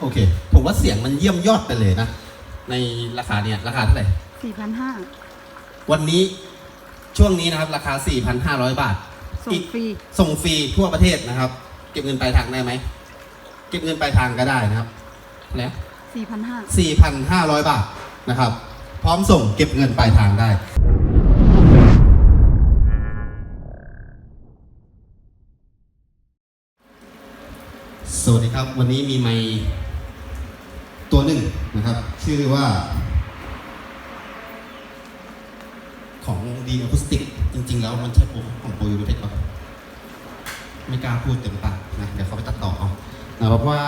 โอเค ผมว่าเสียงมันเยี่ยมยอดไปเลยนะ ในราคาเนี่ยราคาเท่าไหร่ สี่พันห้าวันนี้ช่วงนี้นะครับ ราคา 4,500 บาท ส่งฟรี ส่งฟรีทั่วประเทศนะครับ เก็บเงินปลายทางได้ไหม เก็บเงินปลายทางก็ได้นะครับแล้วสี่พันห้า4,500 บาทนะครับ พร้อมส่งเก็บเงินปลายทางได้สวัสดีครับ วันนี้มีไมค์ ตัวหนึ่งนะครับ ชื่อว่า ของดีอะคูสติก จริง ๆ แล้วมันใช่โปรของโปรยูเทคป่ะไม่กล้าพูดเต็มปากนะเดี๋ยวเขาไปตัดต่อเอานะเพราะว่า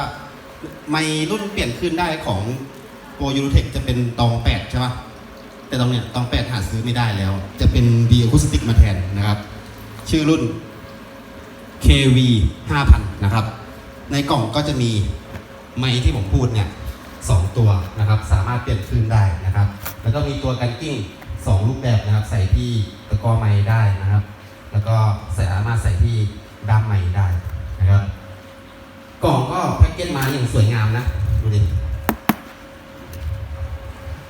ไมค์รุ่นเปลี่ยนขึ้นได้ของโปรยูเทคจะเป็นตองแปดใช่ป่ะแต่ตองเนี้ยตองแปดหาซื้อไม่ได้แล้ว จะเป็นดีอะคูสติกมาแทนนะครับ ชื่อรุ่น KV 5000 นะครับ ในกล่องก็จะมีไม้ที่ผมพูดเนี่ย สองตัวนะครับสามารถเปลี่ยนคลื่นได้นะครับ แล้วก็มีตัวกันกิ้งสองรูปแบบนะครับ ใส่ที่ตะกร้อไม้ได้นะครับ แล้วก็สามารถใส่ที่ด้ามไม้ได้นะครับ กล่องก็แพ็กเกจมาอย่างสวยงามนะดูดิ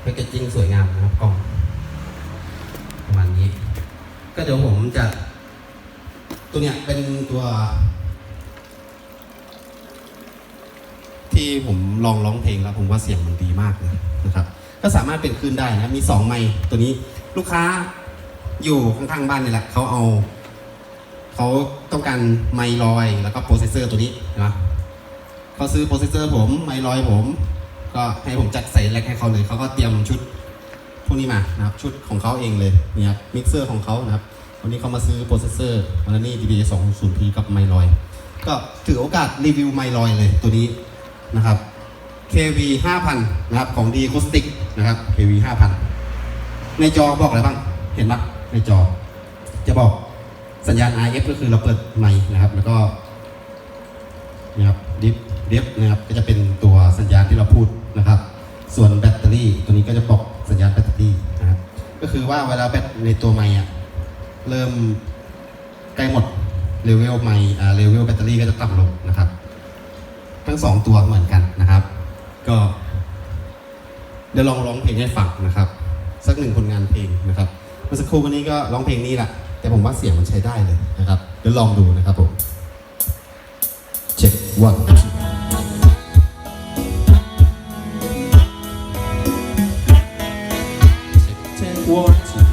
แพ็กเกจจิ้งสวยงามนะครับกล่องประมาณนี้ ก็เดี๋ยวผมจะตัวเนี้ยเป็นตัว ที่ผมลองร้องเพลงแล้วผมว่าเสียงมันดีมากเลยนะครับ ก็สามารถเป็นคลื่นได้นะมีสองไมค์ตัวนี้ลูกค้าอยู่ข้างๆบ้านนี่แหละเขาเอาเขาต้องการไมค์ลอยแล้วก็โปรเซสเซอร์ตัวนี้นะเขาซื้อโปรเซสเซอร์ผมไมค์ลอยผม ก็ให้ผมจัดใส่แร็กให้เขาเลยเขาก็เตรียมชุดพวกนี้มานะครับชุดของเขาเองเลยเนี่ยมิกเซอร์ของเขานะครับวันนี้เขามาซื้อโปรเซสเซอร์วันนี้ DBA 2 0 P กับไมค์ลอย ก็ถือโอกาสรีวิวไมค์ลอยเลยตัวนี้ นะครับ KV 5,000นะครับของ D Acoustic นะครับ KV 5,000ในจอบอกอะไรบ้าง เห็นปะในจอ จะบอกสัญญาณ RF ก็คือเราเปิดไมค์นะครับ แล้วก็นะครับดิฟดิฟนะครับก็จะเป็นตัวสัญญาณที่เราพูดนะครับ ส่วนแบตเตอรี่ตัวนี้ก็จะบอกสัญญาณแบตเตอรี่นะครับก็คือว่าเวลาแบตในตัวไมค์อะเริ่มใกล้หมดเลเวลไมค์อ่าเลเวลแบตเตอรี่ก็จะต่ำลงนะครับ ทั้งสองตัวเหมือนกันนะครับ ก็เดี๋ยวลองร้องเพลงให้ฟังนะครับ สักหนึ่งผลงานเพลงนะครับเมื่อสักครู่วันนี้ก็ร้องเพลงนี้แหละแต่ผมว่าเสียงมันใช้ได้เลยนะครับเดี๋ยวลองดูนะครับผมเช็ควันเช็ควัน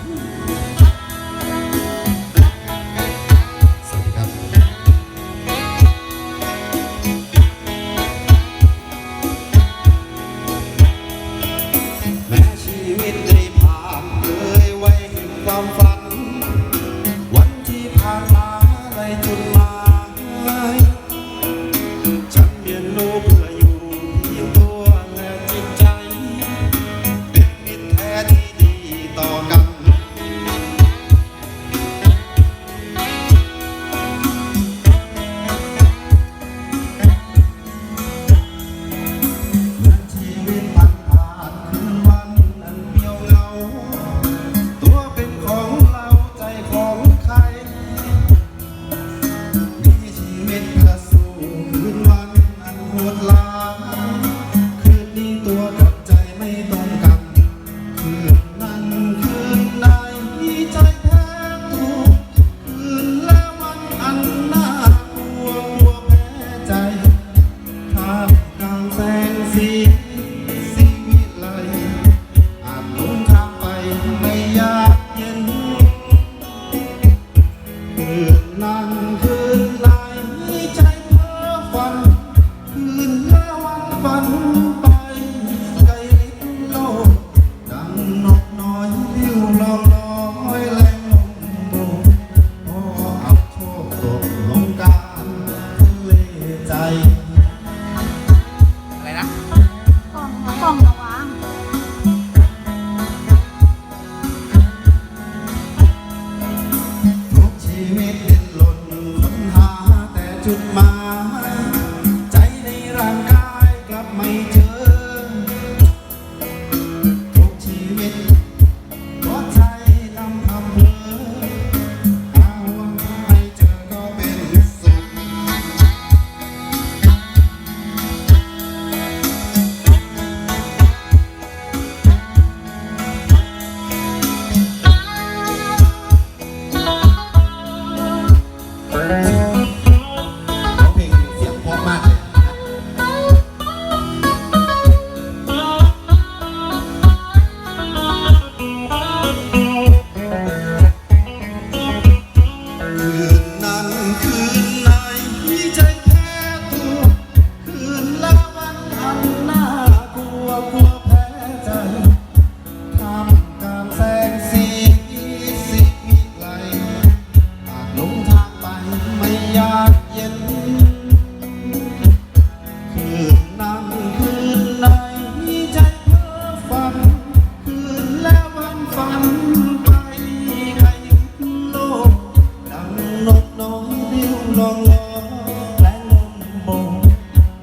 ลองลอยแรงลมโบก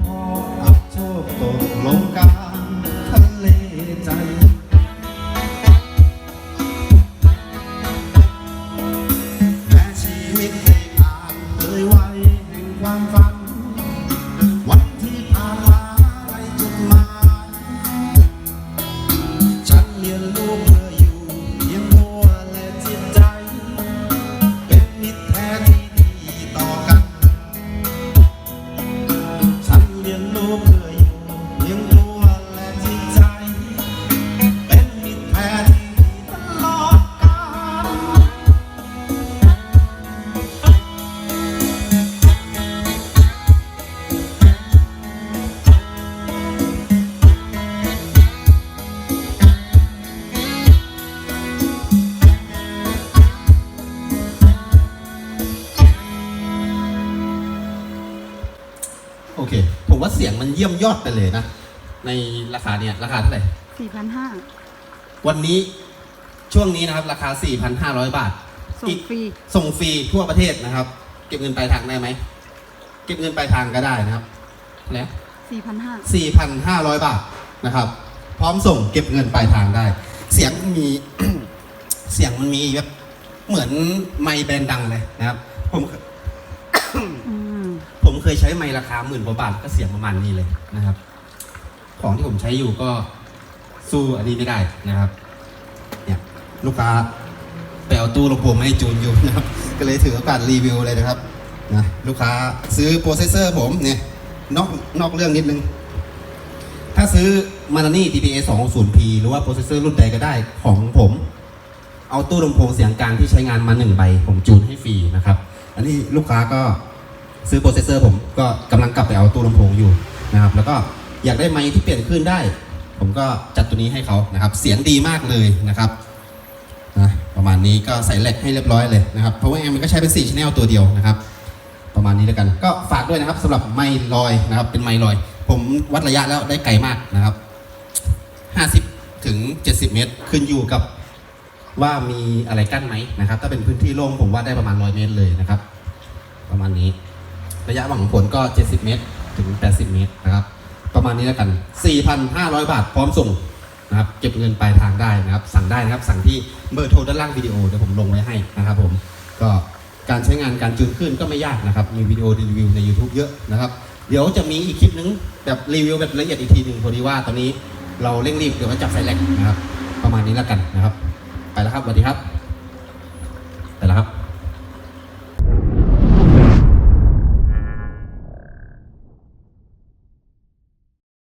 พออับโชคตกลงกลางทะเลใจแม่ชีวิตได้ผ่านเลยไวัยแห่งความฝัน น สียงมันเยี่ยมยอดไปเลยนะ ในราคาเนี่ยราคาเท่าไหร่ สี่พันห้าวันนี้ช่วงนี้นะครับ ราคา 4,500 บาท ส่งฟรี ส่งฟรีทั่วประเทศนะครับ เก็บเงินปลายทางได้ไหม เก็บเงินปลายทางก็ได้นะครับแล้วสี่พันห้า4,500 บาทนะครับ พร้อมส่งเก็บเงินปลายทางได้ เสียงมี เสียงมันมีแบบเหมือนไมค์แบรนด์ดังเลยนะครับ ผมอืมผม เคยใช้ไมค์ราคาหมื่นกว่าบาทก็เสียงประมาณนี้เลยนะครับ ของที่ผมใช้อยู่ก็สู้อันนี้ไม่ได้นะครับ เนี่ยลูกค้าไปเอาตู้ลำโพงมาให้จูนอยู่นะครับ ก็เลยถือโอกาสรีวิวเลยนะครับนะลูกค้าซื้อโปรเซสเซอร์ผมเนี่ยนอกนอกเรื่องนิดนึง ถ้าซื้อมานานี่ TPA 2 0 p หรือว่าโปรเซสเซอร์รุ่นใดก็ได้ของผม เอาตู้ลำโพงเสียงกลางที่ใช้งานมาหนึ่งใบ ผมจูนให้ฟรีนะครับ อันนี้ลูกค้าก็ ซื้อโปรเซสเซอร์ผมก็กำลังกลับไปเอาตู้ลำโพงอยู่นะครับแล้วก็อยากได้ไมค์ที่เปลี่ยนขึ้นได้ ผมก็จัดตัวนี้ให้เขานะครับเสียงดีมากเลยนะครับนะประมาณนี้ก็ใส่แหลกให้เรียบร้อยเลยนะครับเพราะว่าแอมมันก็ใช้เป็น4ชแนลตัวเดียวนะครับ ประมาณนี้แล้วกัน ก็ฝากด้วยนะครับสำหรับไมค์ลอยนะครับเป็นไมค์ลอย ผมวัดระยะแล้วได้ไกลมากนะครับ 50 ถึง 70 เมตร ขึ้นอยู่กับว่ามีอะไรกั้นไหมนะครับ ถ้าเป็นพื้นที่โล่งผมว่าได้ประมาณ 100 เมตรเลยนะครับ ประมาณนี้ ระยะหวังผลก็ 70 เมตร ถึง 80 เมตรนะครับ ประมาณนี้แล้วกัน 4,500 บาทพร้อมส่งนะครับ เก็บเงินปลายทางได้นะครับ สั่งได้นะครับ สั่งที่เบอร์โทรด้านล่างวิดีโอเดี๋ยวผมลงไว้ให้นะครับผม ก็การใช้งานการจูนขึ้นก็ไม่ยากนะครับ มีวิดีโอรีวิวใน YouTube เยอะนะครับ เดี๋ยวจะมีอีกคลิปนึงแบบรีวิวแบบละเอียดอีกทีหนึ่งพอดีว่าตอนนี้เราเร่งรีบเดี๋ยวมาจับไซแลกนะครับ ประมาณนี้แล้วกันนะครับ ไปแล้วครับสวัสดีครับ ไปแล้วครับ